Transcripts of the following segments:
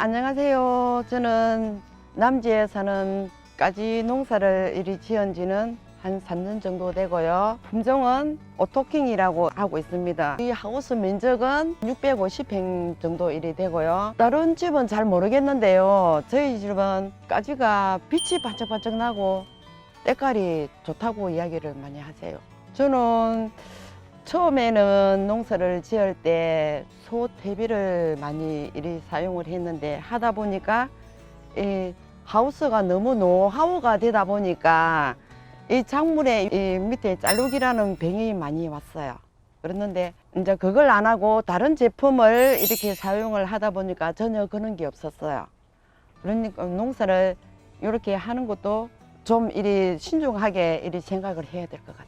안녕하세요. 저는 남지에 사는 까지 농사를 이리 지은 지는 한 3년 정도 되고요. 품종은 오토킹이라고 하고 있습니다. 이 하우스 면적은 650평 정도 일이 되고요. 다른 집은 잘 모르겠는데요. 저희 집은 까지가 빛이 반짝반짝 나고 때깔이 좋다고 이야기를 많이 하세요. 저는 처음에는 농사를 지을 때 소태비를 많이 이리 사용을 했는데 하다 보니까 이 하우스가 너무 노하우가 되다 보니까 이 작물에 이 밑에 짤룩이라는 병이 많이 왔어요. 그랬는데 이제 그걸 안 하고 다른 제품을 이렇게 사용을 하다 보니까 전혀 그런 게 없었어요. 그러니까 농사를 이렇게 하는 것도 좀 이리 신중하게 이리 생각을 해야 될 것 같아요.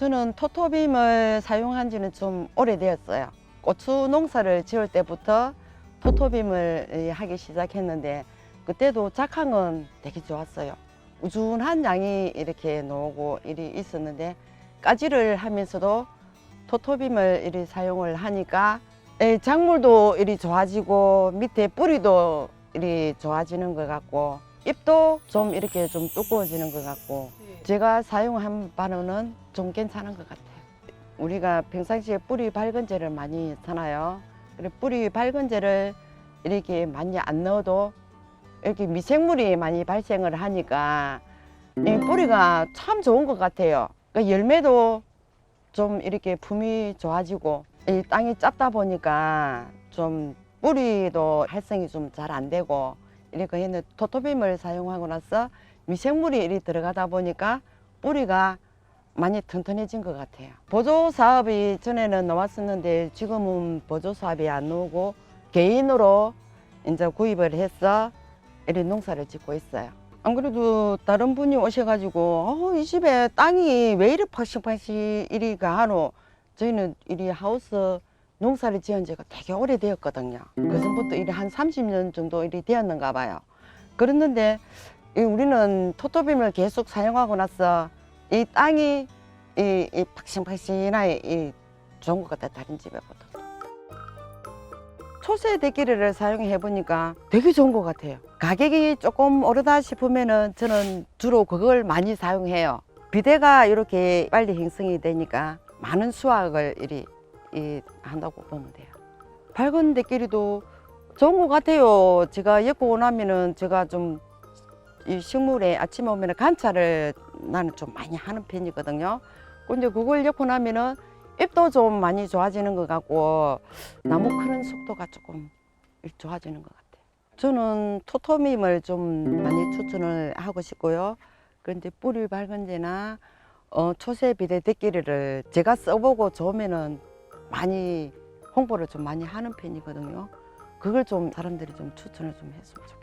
저는 토토빔을 사용한 지는 좀 오래되었어요. 고추 농사를 지을 때부터 토토빔을 하기 시작했는데 그때도 작황은 되게 좋았어요. 우준한 양이 이렇게 나오고 이리 있었는데 까지를 하면서도 토토빔을 이리 사용을 하니까 에, 작물도 이리 좋아지고 밑에 뿌리도 이리 좋아지는 것 같고 잎도 좀 이렇게 좀 두꺼워지는 것 같고 제가 사용한 바로는 좀 괜찮은 것 같아요. 우리가 평상시에 뿌리 밝은제를 많이 쓰나요? 그래 뿌리 밝은제를 이렇게 많이 안 넣어도 이렇게 미생물이 많이 발생을 하니까 이 뿌리가 참 좋은 것 같아요. 그러니까 열매도 좀 이렇게 품이 좋아지고 이 땅이 짧다 보니까 좀 뿌리도 활성이 좀 잘 안 되고 이렇게 했는데 토토빔을 사용하고 나서 미생물이 이리 들어가다 보니까 뿌리가 많이 튼튼해진 것 같아요. 보조 사업이 전에는 나왔었는데 지금은 보조 사업이 안 나오고 개인으로 이제 구입을 해서 이리 농사를 짓고 있어요. 안 그래도 다른 분이 오셔가지고 어, 이 집에 땅이 왜 이리 팍신팍신 이리가 하노? 저희는 이리 하우스 농사를 지은 지가 되게 오래되었거든요. 그 전부터 이리 한 30년 정도 이리 되었는가 봐요. 그랬는데 이 우리는 토토빔을 계속 사용하고 나서 이 땅이 이, 이 팍신팍신하게 이 좋은 것 같아 다른 집에보다. 초세 대기를 사용해 보니까 되게 좋은 것 같아요. 가격이 조금 오르다 싶으면은 저는 주로 그걸 많이 사용해요. 비대가 이렇게 빨리 형성이 되니까 많은 수확을 이리 이, 한다고 보면 돼요. 밝은 대끼리도 좋은 것 같아요. 제가 엮고 나면은 제가 좀 이 식물에 아침에 오면 관찰을 나는 좀 많이 하는 편이거든요. 근데 그걸 엮고 나면은 잎도 좀 많이 좋아지는 것 같고 나무 크는 속도가 조금 좋아지는 것 같아요. 저는 토토밈을 좀 많이 추천을 하고 싶고요. 그런데 뿌리 밝은제나 어, 초세 비대 대끼리를 제가 써보고 좋으면은 많이 홍보를 좀 많이 하는 편이거든요. 그걸 좀 사람들이 좀 추천을 좀 했으면 좋겠어요.